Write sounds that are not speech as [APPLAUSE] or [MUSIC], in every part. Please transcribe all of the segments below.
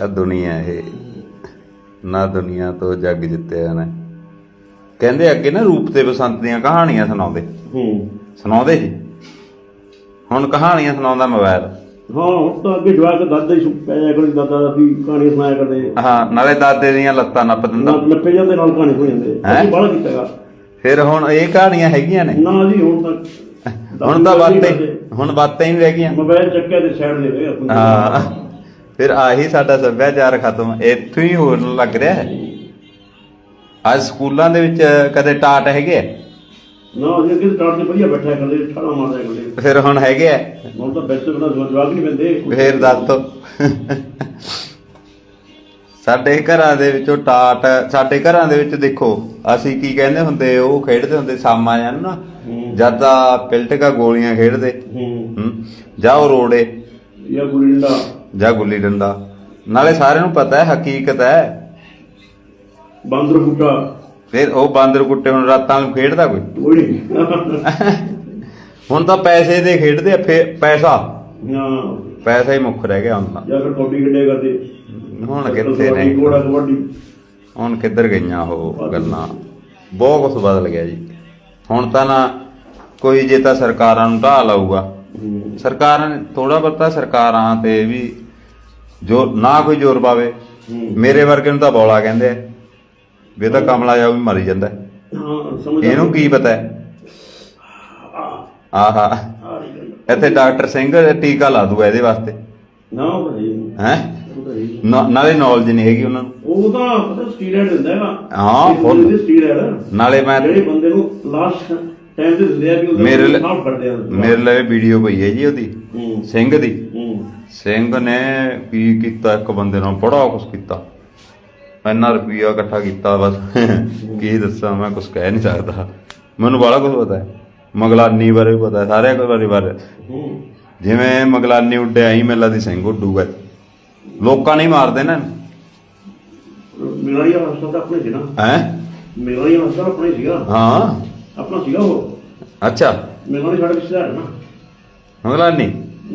ਆ ਦੁਨੀਆ ਇਹ ਨਾ ਦੁਨੀਆ ਤੋਂ ਜੱਗ ਜਿੱਤਿਆ ਨੇ ਕਹਿੰਦੇ ਅੱਗੇ ਨਾ ਰੂਪ ਤੇ ਬਸੰਤ ਦੀਆਂ ਕਹਾਣੀਆਂ ਸੁਣਾਉਂਦੇ। ਹੂੰ। ਸੁਣਾਉਂਦੇ ਸੀ? ਹੁਣ ਕਹਾਣੀਆਂ ਸੁਣਾਉਂਦਾ ਮੋਬਾਈਲ ਹਾਂ ਹੁਣ ਤਾਂ ਅੱਗੇ ਜਵਾਕ ਦਾਦਾ ਹੀ ਸੁ- ਪੈ ਜਾਇਆ ਕਰਦੇ ਦਾਦਾ ਦਾਦੀ ਕਹਾਣੀ ਸੁਣਾਇਆ ਕਰਦੇ ਹਾਂ ਨਾਲੇ ਦਾਦੇ ਦੀਆਂ ਲੱਤਾਂ ਨੱਪ ਦਿੰਦਾ। ਨਾ ਨੱਪੇ ਜਾਂਦੇ ਨਾਲ ਕਹਾਣੀ ਹੋ ਜਾਂਦੇ। ਹੈਂ? ਅਸੀਂ ਬਾਹਲਾ ਕੀਤਾਗਾ ਫਿਰ ਹੁਣ ਇਹ ਕਹਾਣੀਆਂ ਹੈਗੀਆਂ ਨੇ? ਨਾ ਜੀ ਹੁਣ ਤਾਂ ਹੁਣ ਤਾਂ ਬਾਤਾਂ ਹੁਣ ਬਾਤਾਂ ਹੀ ਨਹੀਂ ਰਹਿ ਗਈਆਂ। ਮੋਬਾਈਲ ਚੱਕਿਆ ਤੇ ਸਾਈਡ ਦੇ ਆਪਣੀ ਹਾਂ। ਫਿਰ ਆਹੀ ਸਾਡਾ ਸੱਭਿਆਚਾਰ ਖਤਮ। ਇੱਥੋਂ ਹੀ ਹੋਣ ਲੱਗ ਰਿਹਾ ਹੈ। ਅੱਜ ਸਕੂਲਾਂ ਦੇ ਵਿੱਚ ਕਦੇ ਟਾਟ ਹੈਗੇ ਆ? ਨਾ ਅਸੀਂ ਅੱਗੇ ਸਟਾਰਟ ਤੇ ਵਧੀਆ ਬੈਠਿਆ ਕਰਦੇ ਠਾਣਾ ਮਾਰਿਆ ਕਰਦੇ ਫਿਰ ਹੁਣ ਹੈਗੇ ਆ? ਹੁਣ ਤਾਂ ਬੈਠੇ ਬਿਨਾ ਜਵਾਕ ਨਹੀਂ ਪੈਂਦੇ ਫੇਰ ਦੱਸ ਤੋ ਸਾਡੇ ਘਰਾਂ ਦੇ ਵਿੱਚੋਂ ਟਾਟ ਸਾਡੇ ਘਰਾਂ ਦੇ ਵਿੱਚ ਦੇਖੋ ਅਸੀਂ ਕੀ ਕਹਿੰਦੇ ਹੁੰਦੇ ਉਹ ਖੇਡਦੇ ਹੁੰਦੇ ਸਾਮਾ ਜਾਂ ਨਾ। ਜਦ ਤਾਂ ਪਿਲਟਕਾ ਗੋਲੀਆਂ ਖੇਡਦੇ। ਹੂੰ। ਜਾਂ ਉਹ ਰੋੜੇ। ਗੁੱਲੀ ਡੰਡਾ। ਜਾਂ ਗੁੱਲੀ ਡੰਡਾ। ਨਾਲੇ ਸਾਰਿਆਂ ਨੂੰ ਪਤਾ ਹੈ ਹਕੀਕਤ ਹੈ। ਬਾਂਦਰ ਬੂਟਾ। ਫਿਰ ਉਹ ਬਾਂਦਰ ਕੁੱਟੇ ਹੁਣ ਰਾਤਾਂ ਨੂੰ ਖੇਡਦਾ ਕੋਈ? ਨਹੀਂ ਹੁਣ ਤਾਂ ਪੈਸੇ ਦੇ ਖੇਡਦੇ ਆ ਫੇ ਪੈਸਾ। ਹਾਂ। ਪੈਸਾ ਹੀ ਮੁੱਖ ਰਹਿ ਗਿਆ ਹੁਣ ਤਾਂ। ਜਾਂ ਫਿਰ ਕੌਡੀ ਖੇਡੇ ਕਰਦੇ। ਹੁਣ ਕਿੱਥੇ ਨੇ? ਕੋੜਾ ਕਬੱਡੀ। ਹੁਣ ਕਿੱਧਰ ਗਈਆਂ ਉਹ ਗੱਲਾਂ? ਬਹੁਤ ਕੁਝ ਬਦਲ ਗਿਆ ਜੀ। ਹੁਣ ਤਾਂ ਨਾ ਕੋਈ ਜੇ ਤਾਂ ਸਰਕਾਰਾਂ ਨੂੰ ਢਾਹ ਲਾਊਗਾ। ਸਰਕਾਰਾਂ ਨੇ ਥੋੜਾ ਬਹੁਤਾ ਸਰਕਾਰਾਂ ਤੇ ਵੀ ਜੋ ਨਾ ਕੋਈ ਜ਼ੋਰ ਪਾਵੇ। ਮੇਰੇ ਵਰਗੇ ਨੂੰ ਤਾਂ ਬੌਲਾ ਕਹਿੰਦੇ ਆ। ਵੀ ਤਾਂ ਕਮਲਾ ਜਾ ਵੀ ਮਰੀ ਜਾਂਦਾ। ਹੈ। ਹਾਂ ਸਮਝ ਇਹਨੂੰ ਕੀ ਪਤਾ ਹੈ? ਆਹਾ। ਇੱਥੇ ਡਾਕਟਰ ਸਿੰਘ ਟੀਕਾ ਲਾ ਦੂਗਾ ਇਹਦੇ ਵਾਸਤੇ। ਨਾ ਤਾਂ ਹੈ। ਨਾਲੇ ਨੌਲੇਜ ਨਹੀਂ ਹੈਗੀ ਉਹਨਾਂ ਨੂੰ। ਉਹ ਤਾਂ ਪਤਾ ਸਟੀਰੋਇਡ ਦਿੰਦਾ ਹੈਗਾ ਹਾਂ। ਫੁੱਲ। ਸਟੀਰੋਇਡ। ਨਾਲੇ ਮੈਂ ਜਿਹੜੇ ਬੰਦੇ ਨੂੰ ਲਾਸਟ ਟਾਈਮ ਤੇ ਦਿੰਦੇ ਆ ਵੀ ਉਹਦਾ ਮੇਰੇ ਲਈ- ਸਾਹ ਫੜਦੇ ਆ ਮੇਰੇ ਲਈ ਵੀਡੀਓ ਪਈ ਹੈ ਜੀ ਉਹਦੀ ਹੂੰ। ਸਿੰਘ ਦੀ। ਹੂੰ। ਸਿੰਘ ਨੇ ਕੀ ਕੀਤਾ ਇੱਕ ਬੰਦੇ ਨਾਲ ਬੜਾ ਕੁਛ ਕੀਤਾ। ਇੰਨਾ ਰੁਪਈਆ ਇਕੱਠਾ ਕੀਤਾ ਬਸ। ਕੀ ਦੱਸਾਂ ਮੈਂ ਕੁਝ ਕਹਿ ਨਹੀਂ ਸਕਦਾ। ਮੈਨੂੰ ਬੜਾ ਕੁਝ ਪਤਾ ਹੈ। ਮਗਲਾਨੀ ਬਾਰੇ ਵੀ ਪਤਾ ਹੈ ਸਾਰਿਆਂ ਕੋਲ ਬਾਰੇ ਬਾਰੇ। ਹੂੰ। ਜਿਵੇਂ ਮਗਲਾਨੀ ਉੱਡਿਆ ਹੀ ਮੇਲਾ ਦੀ ਸਿੰਘ ਉੱਡੂਗਾ। ਲੋਕਾਂ ਨਹੀਂ ਮਾਰਦੇ ਨਾ ਮੇਰਾ ਹੀ ਹਸਪਤਾਲ ਆਪਣੇ ਸੀ ਨਾ ਹੈ? ਮੇਰਾ ਹੀ ਹਸਪਤਾਲ ਆਪਣੇ ਸੀਗਾ। ਹਾਂ। ਆਪਣਾ ਸੀਗਾ ਉਹ। ਅੱਛਾ। ਮੇਰਾ ਨਹੀਂ ਸਾਡਾ ਰਿਸ਼ਤੇਦਾਰ ਹੈ ਨਾ। ਮਗਲਾਨੀ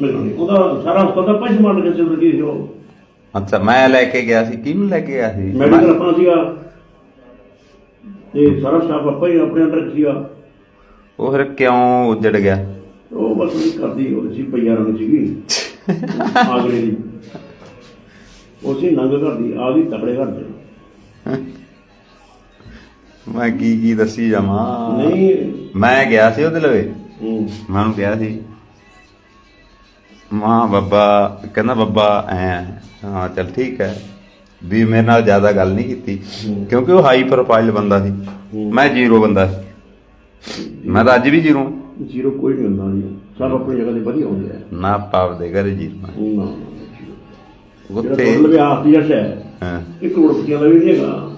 ਮੇਰਾ ਨਹੀਂ ਉਹਦਾ ਸਾਰਾ ਹਸਪਤਾਲ ਪੈਸੇ ਮਾਰ ਕੇ ਰਹੀ ਸੀ ਉਹ। ਅੱਛਾ ਮੈਂ ਲੈ ਕੇ ਗਿਆ ਸੀ। ਕਿਹਨੂੰ ਲੈ ਕੇ ਗਿਆ ਸੀ? ਮੈਡੀਕਲ ਆਪਣਾ ਸੀਗਾ। ਤੇ ਸਾਰਾ ਸਟਾਫ ਆਪਾਂ ਹੀ ਆਪਣੇ ਅੰਦਰ ਸੀਗਾ ਉਹ ਫਿਰ ਕਿਉਂ ਉੱਜੜ ਗਿਆ? ਉਹ ਬਸ ਉਹਦੀ ਕਰਦੀ ਉਹ ਸੀ ਪਈਆ ਰੰਗ ਸੀਗੀ। [LAUGHS] ਆਗਰੇ ਦੀ। ਉਹ ਸੀ ਨੰਗ ਕਰਦੀ ਆਦੀ ਤਕੜੇ ਕਰਦੇ ਮੈਂ ਕੀ ਕੀ ਦੱਸੀ ਜਾਵਾਂ? ਨਹੀਂ। ਮੈਂ ਗਿਆ ਸੀ ਉਹਦੇ ਲਵੇ। ਹੂੰ। ਮੈਂ ਉਹਨੂੰ ਕਿਹਾ ਸੀ ਮਾਂ ਬੱਬਾ ਕਹਿੰਦਾ ਬੱਬਾ ਐ ਹਾਂ ਚਲ ਠੀਕ ਹੈ ਵੀ ਮੇਰੇ ਨਾਲ ਜ਼ਿਆਦਾ ਗੱਲ ਨਹੀਂ ਕੀਤੀ। ਕਿਉਂਕਿ ਉਹ ਹਾਈ ਪ੍ਰੋਫਾਈਲ ਬੰਦਾ ਸੀ। ਮੈਂ ਜ਼ੀਰੋ ਬੰਦਾ ਸੀ। ਮੈਂ ਤਾਂ ਅੱਜ ਵੀ ਜ਼ੀਰੋ। ਜ਼ੀਰੋ ਕੋਈ ਨਹੀਂ ਹੁੰਦਾ ਜੀ। ਸਭ ਆਪਣੀ ਜਗ੍ਹਾ ਤੇ ਵਧੀਆ ਹੁੰਦੇ ਆ। ਨਾ ਪਾਪ ਦੇ ਘਰੇ ਜ਼ੀਰੋ। ਨਾ ਜਿਹੜਾ ਉੱਥੇ ਟੋਟਲ ਵੀ ਆਪ ਦੀ ਜੱਟ ਹੈ ਹਾਂ, ਇੱਕ ਕਰੋੜ ਰੁਪਈਆ ਦਾ ਵੀ ਨਹੀਂ ਹੈਗਾ।